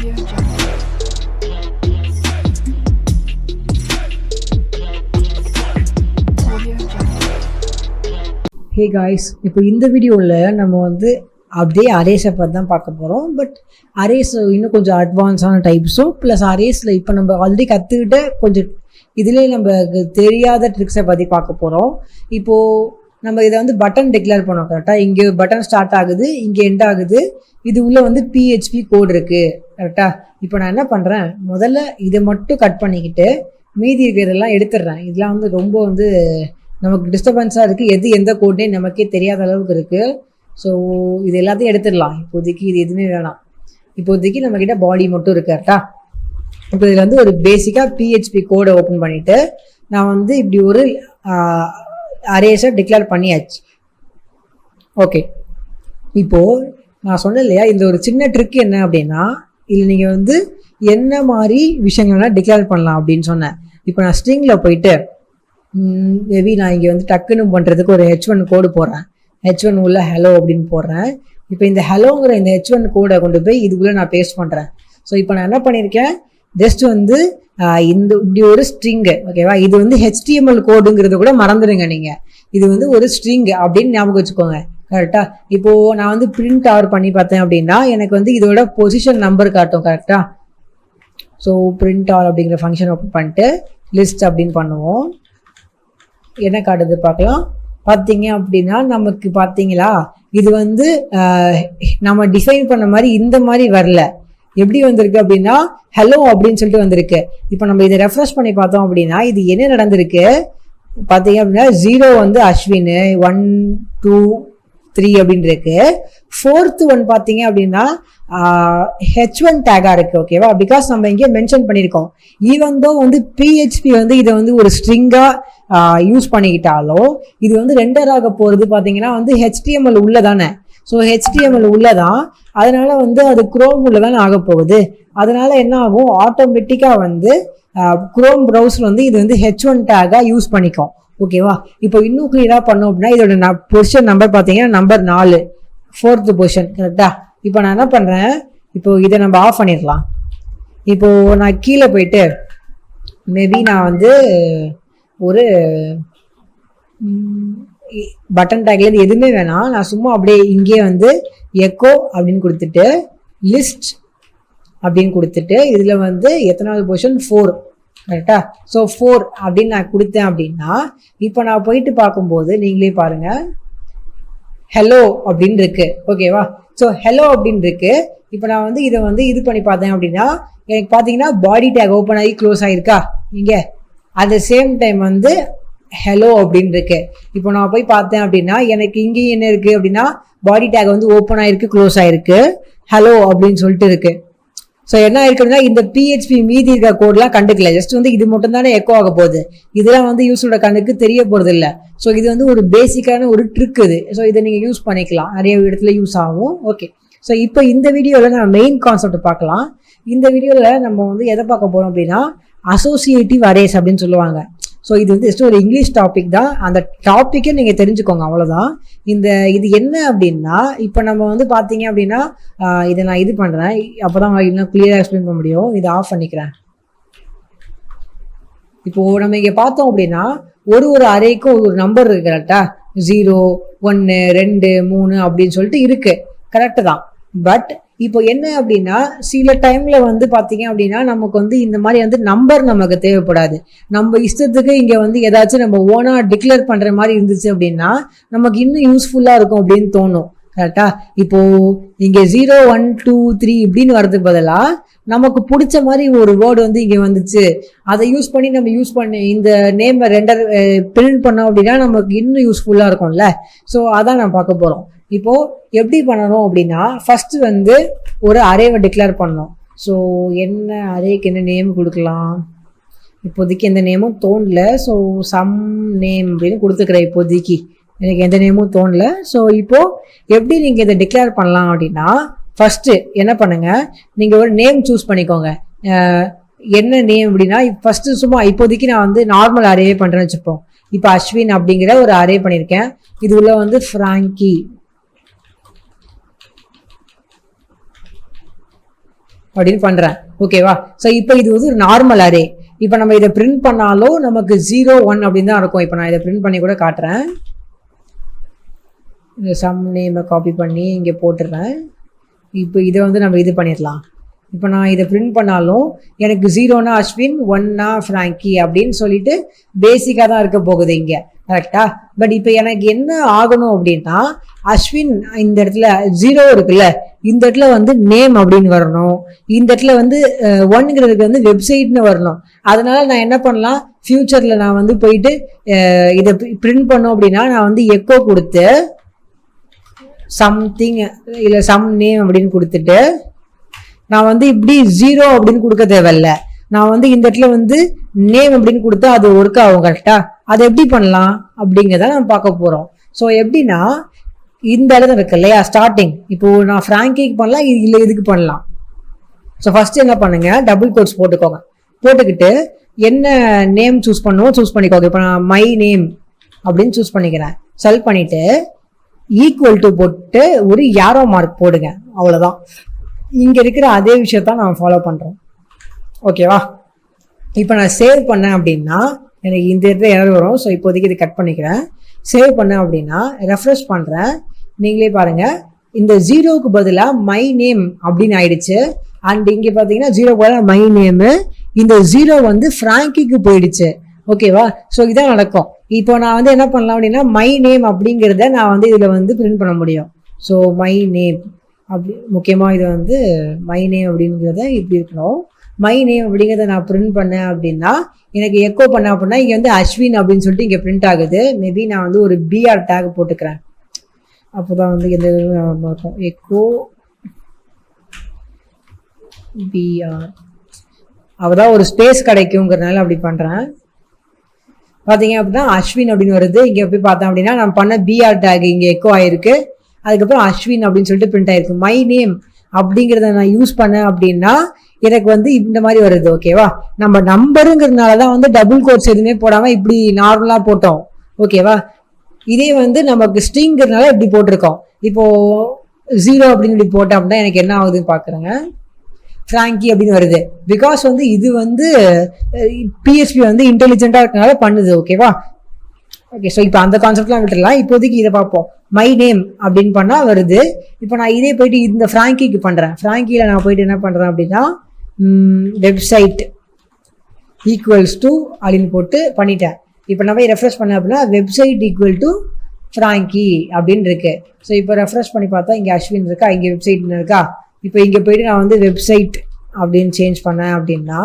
Hey guys இப்போ இந்த வீடியோவில் நம்ம வந்து அப்படியே அரேஸை பற்றி தான் பார்க்க போகிறோம் பட் அரேஸ் இன்னும் கொஞ்சம் அட்வான்ஸான டைப்ஸும் ப்ளஸ் அரேஸில் இப்போ நம்ம ஆல்ரெடி கற்றுக்கிட்ட கொஞ்சம் இதுலேயே நம்ம தெரியாத ட்ரிக்ஸை பற்றி பார்க்க போகிறோம் இப்போது நம்ம இதை வந்து பட்டன் டிக்ளேர் பண்ணோம். கரெக்டாக இங்கே பட்டன் ஸ்டார்ட் ஆகுது இங்கே எண்ட் ஆகுது. இது உள்ளே வந்து பிஹெச்பி கோட் இருக்குது கரெக்டாக இப்போ நான் என்ன பண்ணுறேன் முதல்ல இதை மட்டும் கட் பண்ணிக்கிட்டு மீதி இருக்கிறதெல்லாம் எடுத்துடுறேன். இதெல்லாம் வந்து ரொம்ப வந்து நமக்கு டிஸ்டர்பன்ஸாக இருக்குது எது எந்த கோட்னே நமக்கே தெரியாத அளவுக்கு இருக்குது ஸோ இது எல்லாத்தையும் எடுத்துடலாம். இப்போதைக்கு இது எதுவுமே வேணாம். இப்போதைக்கு நம்மக்கிட்ட பாடி மட்டும் இருக்கு கரெக்டா இப்போ இதில் வந்து ஒரு பேசிக்காக பிஹெச்பி கோடை ஓப்பன் பண்ணிவிட்டு நான் வந்து இப்படி ஒரு அரேஸை டிக்ளேர் பண்ணியாச்சு. ஓகே இப்போது நான் சொன்னேன் இல்லையா இந்த ஒரு சின்ன ட்ரிக் என்ன அப்படின்னா இல்லை நீங்கள் வந்து என்ன மாதிரி விஷயங்கள்லாம் டிக்ளேர் பண்ணலாம் அப்படின்னு சொன்னேன். இப்போ நான் ஸ்ட்ரிங்கில் போயிட்டு மேபி நான் இங்கே வந்து டக்குன்னு பண்ணுறதுக்கு ஒரு ஹெச் ஒன் கோடு போடுறேன். ஹெச் ஒன் உள்ள ஹலோ அப்படின்னு போடுறேன். இப்போ இந்த ஹலோங்கிற இந்த ஹெச் ஒன் கோடை கொண்டு போய் இதுக்குள்ளே நான் பேஸ்ட் பண்ணுறேன் ஸோ இப்போ நான் என்ன பண்ணியிருக்கேன் ஜஸ்ட் வந்து இந்த இப்படி ஒரு ஸ்ட்ரிங்கு ஓகேவா இது வந்து ஹெச்டிஎம்எல் கோடுங்கிறத கூட மறந்துடுங்க நீங்கள் இது வந்து ஒரு ஸ்ட்ரிங் அப்படின்னு ஞாபகம் வச்சுக்கோங்க. கரெக்டா இப்போ நான் வந்து பிரிண்ட் ஆர் பண்ணி பார்த்தேன் அப்படின்னா எனக்கு வந்து இதோட பொசிஷன் நம்பர் காட்டும் கரெக்டா ஸோ பிரிண்ட் ஆல் அப்படிங்கிற ஃபங்க்ஷன் ஓப்பன் பண்ணிட்டு லிஸ்ட் அப்படின்னு பண்ணுவோம். என்ன காட்டுது பார்க்கலாம். பார்த்தீங்க அப்படின்னா நமக்கு பார்த்தீங்களா? இது வந்து நம்ம டிசைன் பண்ண மாதிரி இந்த மாதிரி வரல. எப்படி வந்திருக்கு அப்படின்னா ஹலோ அப்படின்னு சொல்லிட்டு வந்திருக்கு. இப்போ நம்ம இதை ரெஃப்ரெஷ் பண்ணி பார்த்தோம் அப்படின்னா இது என்ன நடந்திருக்கு? பார்த்தீங்க அப்படின்னா ஜீரோ வந்து அஸ்வின் ஒன் டூ த்ரீ அப்படின்னு இருக்கு. ஃபோர்த்து ஒன் பார்த்தீங்க அப்படின்னா ஹெச் ஒன் டேகா இருக்கு ஓகேவா பிகாஸ் நம்ம இங்கே மென்ஷன் பண்ணியிருக்கோம். ஈவன் தோ வந்து பிஹெச்பி வந்து இதை வந்து ஒரு ஸ்ட்ரிங்காக யூஸ் பண்ணிக்கிட்டாலும் இது வந்து ரெண்டர் ஆக போகிறது பார்த்தீங்கன்னா வந்து ஹெச்டிஎம்எல் உள்ள தானே ஸோ ஹெச்டிஎம்எல் உள்ளதான். அதனால வந்து அது குரோம் உள்ள தானே ஆக போகுது. அதனால என்ன ஆகும்? ஆட்டோமேட்டிக்காக வந்து குரோம் ப்ரௌசர் வந்து இது வந்து ஹெச் ஒன் டேகாக யூஸ் பண்ணிக்கும். ஓகேவா இப்போ இன்னும் கிளியராக பண்ணோம் அப்படின்னா இதோட பொசிஷன் நம்பர் பார்த்தீங்கன்னா நம்பர் நாலு. ஃபோர்த்து பொசிஷன் கரெக்டா இப்போ நான் என்ன பண்ணுறேன் இப்போ இதை நம்ம ஆஃப் பண்ணிடலாம். இப்போது நான் கீழே போயிட்டு மேபி நான் வந்து ஒரு பட்டன் டேக்லேருந்து எதுவுமே வேணாம். நான் சும்மா அப்படியே இங்கேயே வந்து எக்கோ அப்படின்னு கொடுத்துட்டு லிஸ்ட் அப்படின்னு கொடுத்துட்டு இதில் வந்து எத்தனாவது பொசிஷன் ஃபோர் கரெக்டா ஸோ ஃபோர் அப்படின்னு நான் கொடுத்தேன் அப்படின்னா இப்போ நான் போயிட்டு பார்க்கும்போது நீங்களே பாருங்க. ஹலோ அப்படின்னு இருக்கு ஓகேவா ஸோ ஹலோ அப்படின்னு இருக்கு இப்போ நான் வந்து இதை வந்து இது பண்ணி பார்த்தேன் அப்படின்னா எனக்கு பார்த்தீங்கன்னா பாடி டேக் ஓப்பன் ஆகி க்ளோஸ் ஆகிருக்கா இங்கே. அட் த சேம் டைம் வந்து ஹலோ அப்படின்னு இருக்கு இப்போ நான் போய் பார்த்தேன் அப்படின்னா எனக்கு இங்கேயும் என்ன இருக்கு அப்படின்னா பாடி டேக் வந்து ஓப்பன் ஆயிருக்கு க்ளோஸ் ஆயிருக்கு. ஹலோ அப்படின்னு சொல்லிட்டு இருக்கு. ஸோ என்ன ஆயிருக்குன்னா இந்த பிஹெச்பி மீதி இருக்க கோட்லாம் கண்டுக்கல. ஜஸ்ட் வந்து இது மட்டும் தானே எக்கோ ஆக போகுது. இதெல்லாம் வந்து யூஸோட கண்ணுக்கு தெரிய போகிறது இல்லை ஸோ இது வந்து ஒரு பேசிக்கான ஒரு ட்ரிக் இது. ஸோ இதை நீங்கள் யூஸ் பண்ணிக்கலாம். நிறைய இடத்துல யூஸ் ஆகும். ஓகே ஸோ இப்போ இந்த வீடியோவில் நம்ம மெயின் கான்செப்ட் பார்க்கலாம். இந்த வீடியோவில் நம்ம வந்து எதை பார்க்க போகிறோம் அப்படின்னா அசோசியேட்டிவ் அரேஸ் அப்படின்னு சொல்லுவாங்க. ஸோ இது வந்து ஜஸ்ட் ஒரு இங்கிலீஷ் டாபிக் தான். அந்த டாப்பிக்கே நீங்கள் தெரிஞ்சுக்கோங்க அவ்வளோதான் இந்த இது என்ன அப்படின்னா இப்போ நம்ம வந்து பார்த்தீங்க அப்படின்னா இதை நான் இது பண்ணுறேன் அப்போ தான் இன்னும் கிளியராக எக்ஸ்பிளைன் பண்ண முடியும். இதை ஆஃப் பண்ணிக்கிறேன். இப்போது நம்ம இங்கே பார்த்தோம் அப்படின்னா ஒரு ஒரு அறைக்கும் ஒரு நம்பர் இருக்கு கரெக்டாக ஜீரோ ஒன்று ரெண்டு மூணு அப்படின்னு சொல்லிட்டு இருக்குது கரெக்டு தான். பட் இப்போ என்ன அப்படின்னா சில டைம்ல வந்து பார்த்தீங்க அப்படின்னா நமக்கு வந்து இந்த மாதிரி வந்து நம்பர் நமக்கு தேவைப்படாது. நம்ம இஷ்டத்துக்கு இங்கே வந்து ஏதாச்சும் நம்ம ஓனாக டிக்ளேர் பண்ணுற மாதிரி இருந்துச்சு அப்படின்னா நமக்கு இன்னும் யூஸ்ஃபுல்லாக இருக்கும் அப்படின்னு தோணும். கரெக்டா இப்போ இங்கே ஜீரோ ஒன் டூ த்ரீ இப்படின்னு வர்றதுக்கு பதிலாக நமக்கு பிடிச்ச மாதிரி ஒரு வேர்டு வந்து இங்கே வந்துச்சு. அதை யூஸ் பண்ணி நம்ம யூஸ் பண்ணி இந்த நேமை ரெண்டர் பிரிண்ட் பண்ணோம் அப்படின்னா நமக்கு இன்னும் யூஸ்ஃபுல்லாக இருக்கும்ல. ஸோ அதான் நான் பார்க்க போகிறோம் இப்போ எப்படி பண்ணணும் அப்படின்னா ஃபர்ஸ்ட் வந்து ஒரு அரேவை டிக்ளேர் பண்ணணும். ஸோ என்ன அரேக்கு என்ன நேம் கொடுக்கலாம்? இப்போதைக்கு எந்த நேமும் தோணல. ஸோ சம் நேம் அப்படின்னு கொடுத்துக்கிறேன் இப்போதைக்கு. எனக்கு எந்த நேமும் தோணல. ஸோ இப்போ எப்படி நீங்கள் இதை டிக்ளேர் பண்ணலாம் அப்படின்னா ஃபஸ்ட்டு என்ன பண்ணுங்கள் நீங்கள் ஒரு நேம் சூஸ் பண்ணிக்கோங்க. என்ன நேம் அப்படின்னா ஃபஸ்ட்டு சும்மா இப்போதைக்கு நான் வந்து நார்மல் அரேவே பண்ணுறேன்னு வச்சுப்போம். இப்போ அஸ்வின் அப்படிங்கிற ஒரு அரே பண்ணியிருக்கேன் இது உள்ள வந்து ஃப்ராங்கி அப்படின்னு பண்ணுறேன் ஓகேவா ஸோ இப்போ இது வந்து ஒரு நார்மல் அரே இப்போ நம்ம இதை பிரிண்ட் பண்ணாலும் நமக்கு ஜீரோ ஒன் அப்படின்னு தான் இருக்கும். இப்போ நான் இதை பிரிண்ட் பண்ணி கூட காட்டுறேன். இந்த சம் நேமை காப்பி பண்ணி இங்கே போட்டுடுறேன் இப்போ இதை வந்து நம்ம இது பண்ணிடலாம். இப்போ நான் இதை பிரிண்ட் பண்ணாலும் எனக்கு ஜீரோனா அஸ்வின் ஒன்னா ஃப்ராங்கி அப்படின்னு சொல்லிட்டு பேசிக்காக தான் இருக்க போகுது இங்கே. கரெக்டா பட் இப்போ எனக்கு என்ன ஆகணும் அப்படின்னா அஸ்வின் இந்த இடத்துல ஜீரோ இருக்குல்ல? இந்த இடத்துல வந்து நேம் அப்படின்னு வரணும். இந்த இடத்துல வந்து ஒன்னுங்கிறதுக்கு வந்து வெப்சைட்னு வரணும். அதனால நான் என்ன பண்ணலாம்? ஃப்யூச்சரில் நான் வந்து போயிட்டு இதை பிரிண்ட் பண்ணோம் அப்படின்னா நான் வந்து எக்கோ கொடுத்து சம்திங் இல்லை சம் நேம் அப்படின்னு கொடுத்துட்டு நான் வந்து இப்படி ஜீரோ அப்படின்னு கொடுக்க தேவையில்ல. நான் வந்து இந்த இடத்துல வந்து நேம் அப்படின்னு கொடுத்தா அது ஒர்க் ஆகும் கரெக்டாக அதை எப்படி பண்ணலாம் அப்படிங்கிறத நம்ம பார்க்க போகிறோம் ஸோ எப்படின்னா இந்த இடத்துல இருக்கு இல்லையா ஸ்டார்டிங் இப்போ நான் ஃப்ராங்கிக்கு பண்ணலாம் இது இல்லை இதுக்கு பண்ணலாம். ஸோ ஃபஸ்ட்டு என்ன பண்ணுங்கள் டபுள் கோட்ஸ் போட்டுக்கோங்க. போட்டுக்கிட்டு என்ன நேம் சூஸ் பண்ணுவோம் சூஸ் பண்ணிக்கோங்க. இப்போ நான் மை நேம் அப்படின்னு சூஸ் பண்ணிக்கிறேன். செல் பண்ணிவிட்டு ஈக்குவல் டு போட்டு ஒரு யாரோ மார்க் போடுங்க. அவ்வளோதான் இங்கே இருக்கிற அதே விஷயத்தான் நான் ஃபாலோ பண்ணுறோம் ஓகேவா இப்போ நான் சேவ் பண்ணேன் அப்படின்னா எனக்கு இந்த இடத்துல எரர் வரும். ஸோ இப்போதைக்கு இது கட் பண்ணிக்கிறேன். சேவ் பண்ணேன் அப்படின்னா ரெஃப்ரெஷ் பண்ணுறேன் நீங்களே பாருங்கள் இந்த ஜீரோவுக்கு பதிலாக மை நேம் அப்படின்னு ஆயிடுச்சு. அண்ட் இங்கே பார்த்தீங்கன்னா ஜீரோ பதிலாக மை நேமு இந்த ஜீரோ வந்து ஃப்ராங்கிக்கு போயிடுச்சு. ஓகேவா ஸோ இதான் நடக்கும். இப்போ நான் வந்து என்ன பண்ணலாம் அப்படின்னா மை நேம் அப்படிங்கிறத நான் வந்து இதில் வந்து பிரிண்ட் பண்ண முடியும். ஸோ மை நேம் அப்படி முக்கியமாக இது வந்து மை நேம் அப்படிங்கிறத இப்படி இருக்கணும். மை நேம் அப்படிங்கிறத நான் பிரிண்ட் பண்ணேன் அப்படின்னா எனக்கு எக்கோ பண்ண அப்படின்னா இங்கே வந்து அஸ்வின் அப்படின்னு சொல்லிட்டு இங்கே பிரிண்ட் ஆகுது. மேபி நான் வந்து ஒரு பிஆர் டேக் போட்டுக்கிறேன். அப்போ தான் வந்து எந்த இருக்கும் எக்கோ பிஆர் அப்பதான் ஒரு ஸ்பேஸ் கிடைக்குங்கிறதுனால அப்படி பண்ணுறேன் பார்த்தீங்க அப்படின்னா அஸ்வின் அப்படின்னு வருது. இங்கே போய் பார்த்தேன் அப்படின்னா நான் பண்ண பிஆர் டேக் இங்கே எக்கோ ஆயிருக்கு. அதுக்கப்புறம் அஸ்வின் அப்படின்னு சொல்லிட்டு பிரிண்ட் ஆயிருக்கு. மை நேம் அப்படிங்கிறத நான் யூஸ் பண்ணேன் அப்படின்னா எனக்கு வந்து இந்த மாதிரி வருது ஓகேவா நம்ம நம்பருங்கிறதுனால தான் வந்து டபுள் கோட்ஸ் எதுவுமே போடாமல் இப்படி நார்மலாக போட்டோம் ஓகேவா இதே வந்து நமக்கு ஸ்ட்ரிங்கிறதுனால இப்படி போட்டிருக்கோம். இப்போ ஜீரோ அப்படின்னு இப்படி போட்டோம் அப்படின்னா எனக்கு என்ன ஆகுதுன்னு பார்க்குறேங்க ஃப்ராங்கி அப்படின்னு வருது. பிகாஸ் வந்து இது வந்து பிஎஸ்பி வந்து இன்டெலிஜென்ட்டாக இருக்கனால பண்ணுது ஓகேவா ஓகே ஸோ இப்போ அந்த கான்செப்ட்லாம் விட்டுடலாம் இப்போதைக்கு இதை பார்ப்போம். மை நேம் அப்படின்னு பண்ணால் வருது. இப்போ நான் இதே போயிட்டு இந்த ஃப்ராங்கிக்கு பண்ணுறேன் ஃப்ராங்கியில் நான் போயிட்டு என்ன பண்ணுறேன் அப்படின்னா வெப்சைட் ஈக்குவல்ஸ் டு அப்படின்னு போட்டு பண்ணிட்டேன். இப்போ நான் போய் ரெஃப்ரெஷ் பண்ணேன் அப்படின்னா வெப்சைட் ஈக்குவல் டு ஃப்ராங்கி அப்படின்னு இருக்கு. ஸோ இப்போ ரெஃப்ரெஷ் பண்ணி பார்த்தா இங்கே அஸ்வின் இருக்கா? இங்கே வெப்சைட்னு இருக்கா? இப்போ இங்கே போயிட்டு நான் வந்து வெப்சைட் அப்படின்னு சேஞ்ச் பண்ணேன் அப்படின்னா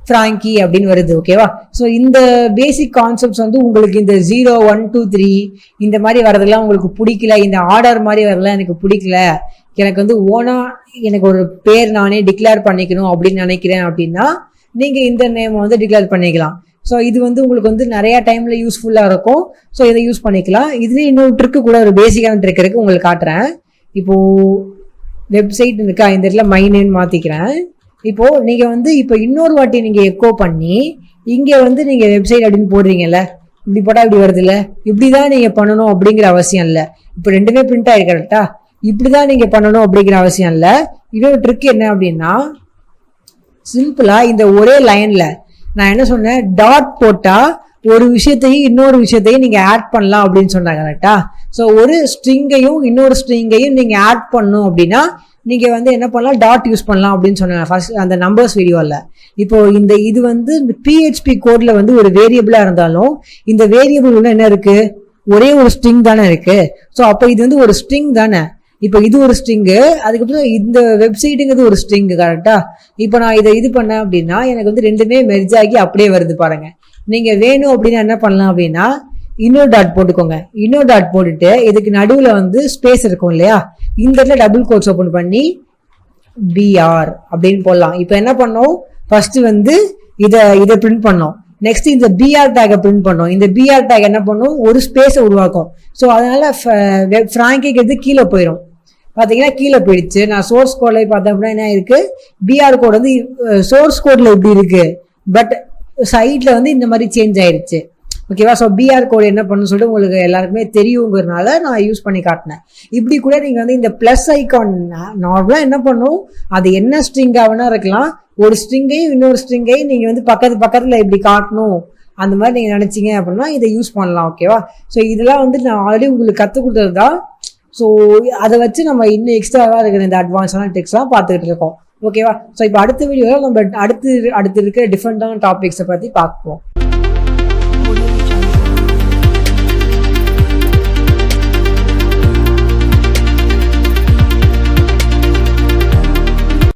ஃப்ராங்கி அப்படின்னு வருது ஓகேவா ஸோ இந்த பேசிக் கான்செப்ட்ஸ் வந்து உங்களுக்கு இந்த ஜீரோ ஒன் டூ த்ரீ இந்த மாதிரி வரதெல்லாம் உங்களுக்கு பிடிக்கல இந்த ஆர்டர் மாதிரி வரலாம் எனக்கு பிடிக்கல. எனக்கு வந்து ஓனா எனக்கு ஒரு பேர் நானே டிக்ளேர் பண்ணிக்கணும் அப்படின்னு நினைக்கிறேன் அப்படின்னா நீங்கள் இந்த நேம் வந்து டிக்ளேர் பண்ணிக்கலாம். ஸோ இது வந்து உங்களுக்கு வந்து நிறைய டைமில் யூஸ்ஃபுல்லாக இருக்கும். ஸோ இதை யூஸ் பண்ணிக்கலாம். இதுலேயே இன்னொரு ட்ரிக்கு கூட ஒரு பேசிக்கான ட்ரிக் இருக்குது உங்களுக்கு காட்டுறேன். இப்போது வெப்சைட் இருக்கா. இந்த இடத்துல மைனேன்னு மாற்றிக்கிறேன் இப்போ நீங்க வந்து இப்போ இன்னொரு வாட்டி நீங்க எக்கோ பண்ணி இங்க வந்து நீங்க வெப்சைட் அப்படின்னு போடுறீங்கல்ல? இப்படி போட்டால் இப்படி வருதுல்ல? இப்படிதான் நீங்கள் பண்ணணும் அப்படிங்கிற அவசியம் இல்லை. இப்போ ரெண்டுமே பிரிண்ட் ஆயிருக்கு கரெக்டாக இப்படிதான் நீங்க பண்ணணும் அப்படிங்கிற அவசியம் இல்லை. இன்னொரு ட்ரிக் என்ன அப்படின்னா சிம்பிளா இந்த ஒரே லைன்ல நான் என்ன சொன்னேன்? டாட் போட்டா ஒரு விஷயத்தையும் இன்னொரு விஷயத்தையும் நீங்க ஆட் பண்ணலாம் அப்படின்னு சொன்னாங்க கரெக்டா ஸோ ஒரு ஸ்ட்ரிங்கையும் இன்னொரு ஸ்ட்ரிங்கையும் நீங்க ஆட் பண்ணும் அப்படின்னா நீங்க வந்து என்ன பண்ணலாம்? டாட் யூஸ் பண்ணலாம் அப்படின்னு சொன்னேன் ஃபர்ஸ்ட் அந்த நம்பர்ஸ் வீடியோவில் இப்போ இந்த இது வந்து இந்த பிஹெச்பி கோட்ல வந்து ஒரு வேரியபிளா இருந்தாலும் இந்த வேரியபிள் உள்ள என்ன இருக்கு? ஒரே ஒரு ஸ்ட்ரிங் தானே இருக்கு. ஸோ அப்போ இது வந்து ஒரு ஸ்ட்ரிங் தானே. இப்போ இது ஒரு ஸ்ட்ரிங்கு அதுக்கப்புறம் இந்த வெப்சைட்டுங்கிறது ஒரு ஸ்ட்ரிங்கு கரெக்டா இப்போ நான் இதை இது பண்ணேன் அப்படின்னா எனக்கு வந்து ரெண்டுமே மெர்ஜ் ஆகி அப்படியே வருது பாருங்க. நீங்க வேணும் அப்படின்னா என்ன பண்ணலாம் அப்படின்னா இன்னொரு டாட் போட்டுக்கோங்க. இன்னொரு டாட் போட்டுட்டு இதுக்கு நடுவில் வந்து ஸ்பேஸ் இருக்கும் இல்லையா? இந்த இடத்துல டபுள் கோட்ஸ் ஓப்பன் பண்ணி பிஆர் அப்படின்னு போடலாம். இப்போ என்ன பண்ணோம்? ஃபர்ஸ்ட் வந்து இதை இதை பிரிண்ட் பண்ணோம். நெக்ஸ்ட் இந்த பிஆர் டேக்கை பிரிண்ட் பண்ணோம். இந்த பிஆர் டேக் என்ன பண்ணும்? ஒரு ஸ்பேஸை உருவாக்கும். ஸோ அதனால ஃப்ராங்கிக்கிறது கீழே போயிடும் பார்த்தீங்கன்னா கீழே போயிடுச்சு. நான் சோர்ஸ் கோடில் பார்த்தேன் அப்படின்னா என்ன இருக்குது பிஆர் கோட் வந்து சோர்ஸ் கோடில் இப்படி இருக்குது பட் சைட்டில் வந்து இந்த மாதிரி சேஞ்ச் ஆயிடுச்சு ஓகேவா ஸோ பிஆர் கோட் என்ன பண்ணு சொல்லிட்டு உங்களுக்கு எல்லாருக்குமே தெரியுங்கிறதுனால நான் யூஸ் பண்ணி காட்டினேன். இப்படி கூட நீங்கள் வந்து இந்த ப்ளஸ் ஐக்கான் நார்மலாக என்ன பண்ணும்? அது என்ன ஸ்ட்ரிங்காக வேணா இருக்கலாம். ஒரு ஸ்ட்ரிங்கையும் இன்னொரு ஸ்ட்ரிங்கையும் நீங்கள் வந்து பக்கத்து பக்கத்தில் இப்படி காட்டணும். அந்த மாதிரி நீங்கள் நினச்சிங்க அப்படின்னா இதை யூஸ் பண்ணலாம் ஓகேவா ஸோ இதெல்லாம் வந்து நான் ஆல்ரெடி உங்களுக்கு கற்றுக் கொடுத்தது தான் ஸோ அதை வச்சு நம்ம இன்னும் எக்ஸ்ட்ராவாக இருக்கிற இந்த அட்வான்ஸான டெக்ஸ்ட்லாம் பார்த்துக்கிட்டு இருக்கோம் ஓகேவா ஸோ இப்போ அடுத்த வீடியோவில் நம்ம அடுத்து அடுத்து இருக்கிற டிஃப்ரெண்ட்டான டாபிக்ஸை பற்றி பார்ப்போம்.